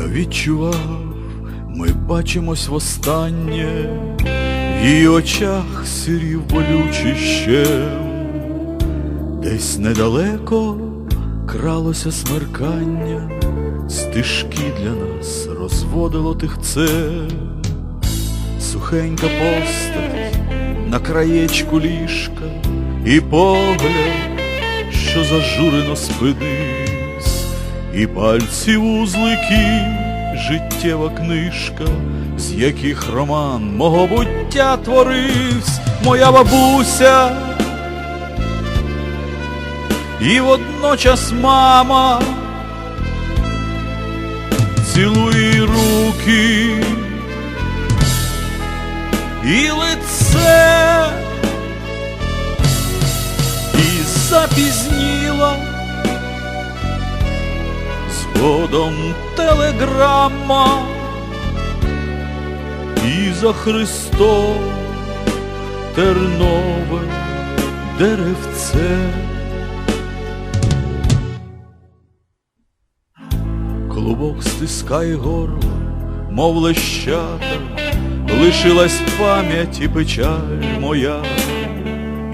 відчував, ми бачимось востаннє, в її очах сирів болючий щем, десь недалеко кралося смеркання, стежки для нас розводило тихце, сухенька постать на краєчку ліжка і погляд, що зажурено спинись, і пальці вузлики, життєва книжка, з яких роман мого буття творився, моя бабуся, і водночас мама цілує руки. І лице, і запізніла згодом телеграма, і за Христом тернове деревце. Клубок стискає горло, мов лещата, лишилась пам'ять і печаль моя,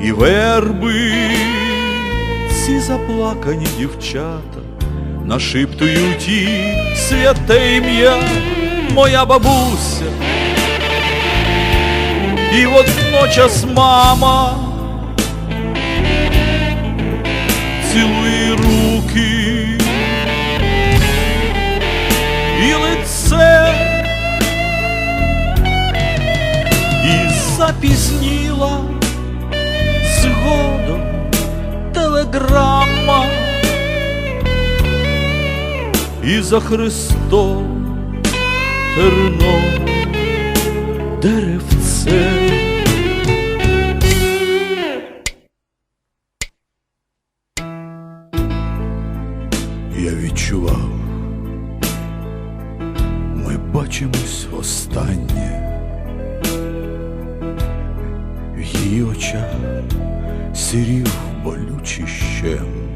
і верби ці заплакані дівчата нашіптують їй святе ім'я, моя бабуся, і водночас мама цілує руки. І лице, і запізніла згодом телеграма, і за Христом терно деревце. Я відчував, ми бачимось востаннє. В її очах сірів болючий щем.